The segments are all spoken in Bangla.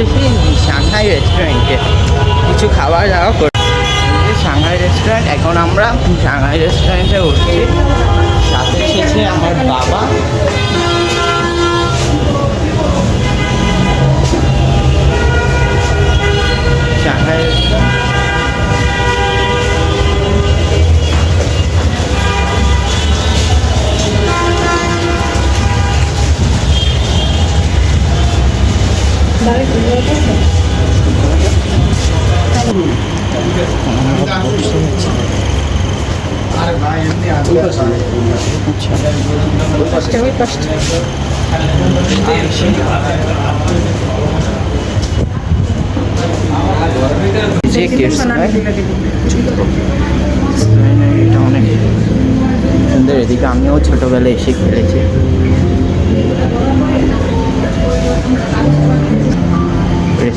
এসেছি সাংহাই রেস্টুরেন্টে কিছু খাওয়া দাওয়া করে সাংহাই রেস্টুরেন্ট এখন আমরা সাংহাই রেস্টুরেন্টে উঠছি। সাথে এসেছে আমার বাবা যে এটা অনেক সুন্দর। এদিকে আমিও ছোটবেলায় এসে খেলেছি।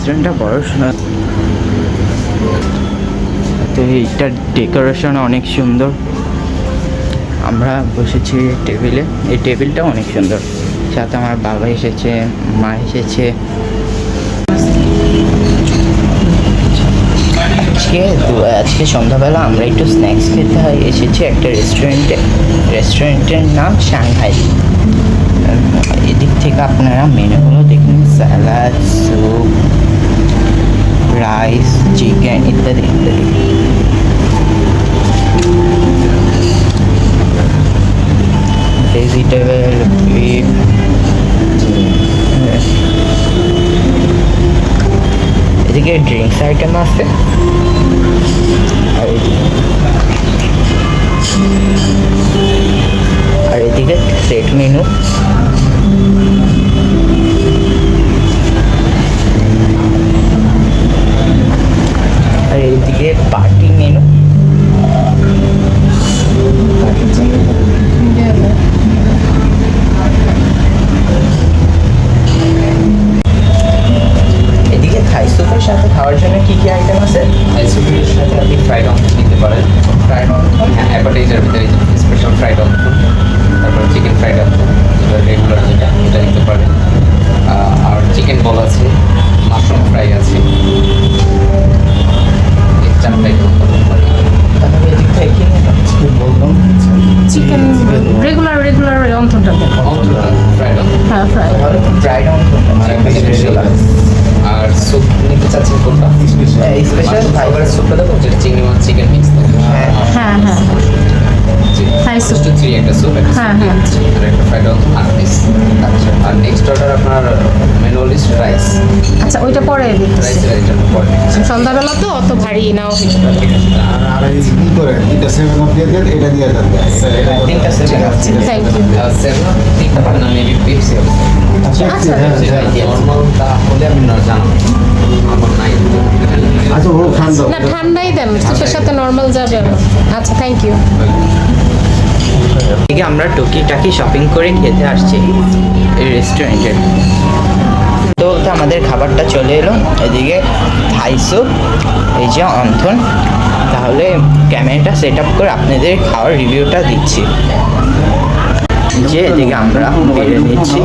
রেস্টুরেন্টটা বড় তো এইটার ডেকোরেশন অনেক সুন্দর। আমরা বসেছি টেবিলে এই টেবিলটা অনেক সুন্দর। সাথে আমার বাবা এসেছে, মা এসেছে। আজকে আজকে সন্ধ্যাবেলা আমরা একটু স্ন্যাক্স খেতে হয়। এসেছি একটা রেস্টুরেন্টে রেস্টুরেন্টের নাম সাংহাই এদিক থেকে আপনারা মেনুগুলো দেখুন স্যালাড স্যুপ রাইস চিকেন ইত্যাদি ইত্যাদি ভেজিটেবল বিফ এদিকে ড্রিঙ্কস আইটেম আছে আর এদিকে আর এদিকে সেট মেনু এইদিকে পার্টি মেনু এদিকে থাই সুপের সাথে খাওয়ার জন্য কি কি আইটেম আছে? থাই সুপের সাথে আপনি ফ্রাইড রেগুলার দেন ফ্রাইড হ্যাঁ ফ্রাই ফ্রাইড আর স্যুপ নিতে চাচ্ছেন কোনটা? স্পেশাল ফাইবার স্যুপটা দেখো যেটা চিংড়ি মাছ চিকেন মিক্স থাকে। হ্যাঁ, হ্যাঁ হ্যাঁ। Thai soup. থ্রি একটা স্যুপ একটা হ্যাঁ, হ্যাঁ। আর একটা ফ্রাইড পিস আচ্ছা আর নেক্সট অর্ডার আপনার মেনু লিস্ট রাইস আচ্ছা ওইটা পরে রাইস এটা পরে সন্ধ্যাবেলা তো অত ভারী নাও। ঠিক আছে আর এই কি করে তিনটা সেভেন আপ দিয়ে দেন এটা দিয়ে দেন। থ্যাংক ইউ সেভেন তিনটা পারেন না পেপসি হবে। আচ্ছা নর্মালটা হলে আমি না আমার নাই। আচ্ছা ও ঠান্ডা। না ঠান্ডাই দেন সুপের সাথে নর্মাল যাবে। আচ্ছা থ্যাংক ইউ এদিকে আমরা টুকিটাকি শপিং করে খেতে আসছি এই রেস্টুরেন্টে তো তো আমাদের খাবারটা চলে এলো। এদিকে থাই স্যুপ এই যে অন্থন। তাহলে ক্যামেরাটা সেট আপ করে আপনাদের খাওয়ার রিভিউটা দিচ্ছি। যে এদিকে আমরা বেড়ে নিচ্ছি।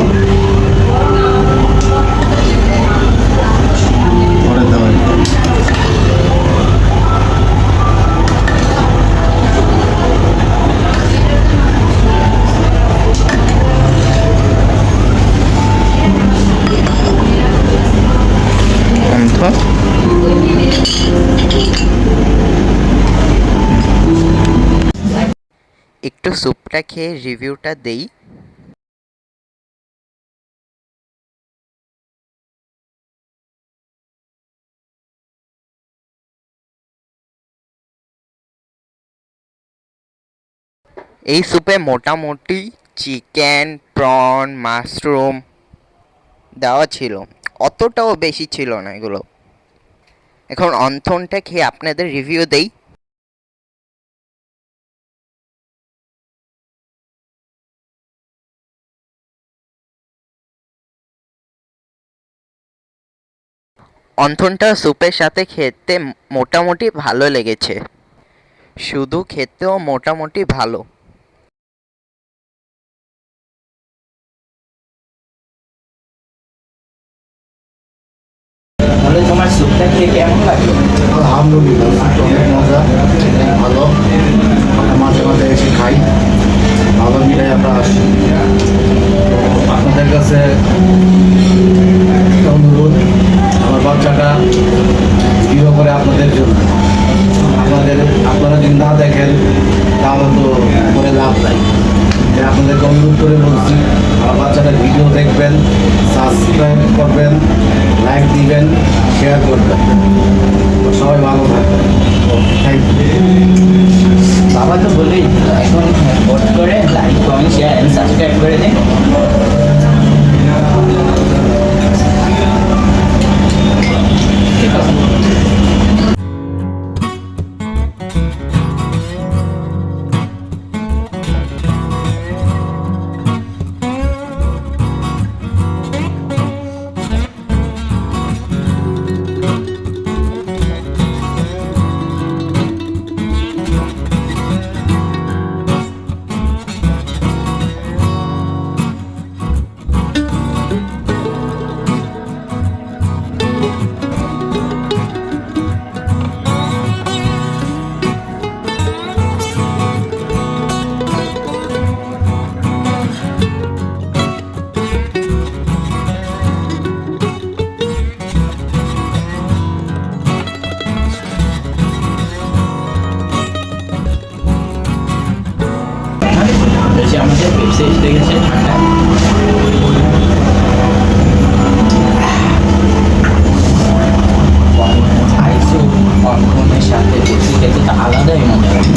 একটু স্যুপটা খেয়ে রিভিউটা দেই। এই স্যুপে মোটামুটি চিকেন প্রন মাশরুম দেওয়া ছিল। অতটাও বেশি ছিল না এগুলো। এখন অন্থনটা খেয়ে আপনাদের রিভিউ দেই। অন্থনটা স্যুপের সাথে খেতে মোটামুটি ভালো লেগেছে। শুধু খেতেও মোটামুটি ভালো। এটা খেয়ে কেমন লাগল? আলহামদুলিল্লাহ মজা ভালো। মাঝে মাঝে এসে খাই। ভালো মিলাই আমরা আসি। আপনাদের কাছে বাচ্চাটা ভিডিও করে আপনাদের জন্য? আপনাদের আপনারা যদি না দেখেন, তাহলে তো করে লাভ নাই। আপনাদেরকে অনুরোধ করে বলছি, আমার বাচ্চাটা ভিডিও দেখবেন সাবস্ক্রাইব করবেন লাইক দিবেন শেয়ার করবেন। সবাই ভালো থাকবেন। থ্যাংক আমাদের পেপসি গেছে। ঠান্ডা স্যুপ সাথে আলাদাই মজা তো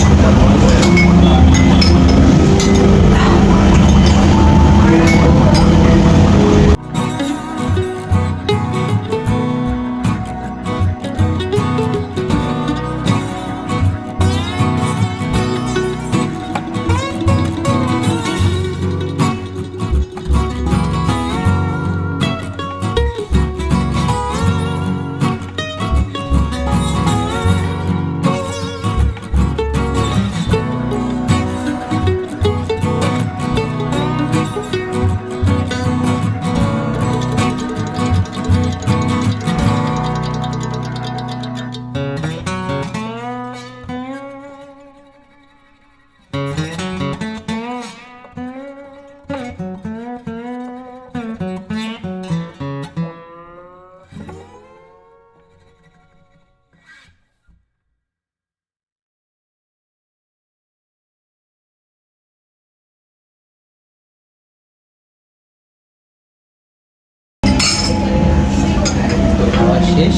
শেষ।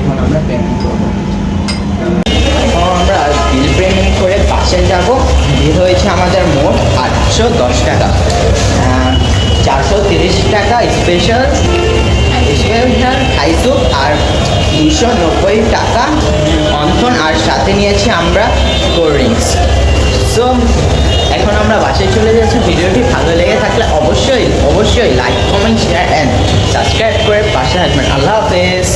এখন আমরা পেমেন্ট করব। আমরা বিল পেমেন্ট করে বাসে যাব। বিল হয়েছে আমাদের মোট আটশো দশ টাকা। চারশো তিরিশ টাকা স্পেশাল স্পেশাল খাইসুপ আর দুশো নব্বই টাকা অন্থন আর সাথে নিয়েছি আমরা কোল্ড ড্রিঙ্কস সো এখন আমরা বাসায় চলে যাচ্ছি। ভিডিওটি ভালো লেগে থাকলে অবশ্যই অবশ্যই like comment share and subscribe করে পাশে থাকবেন। আল্লাহ হাফেজ।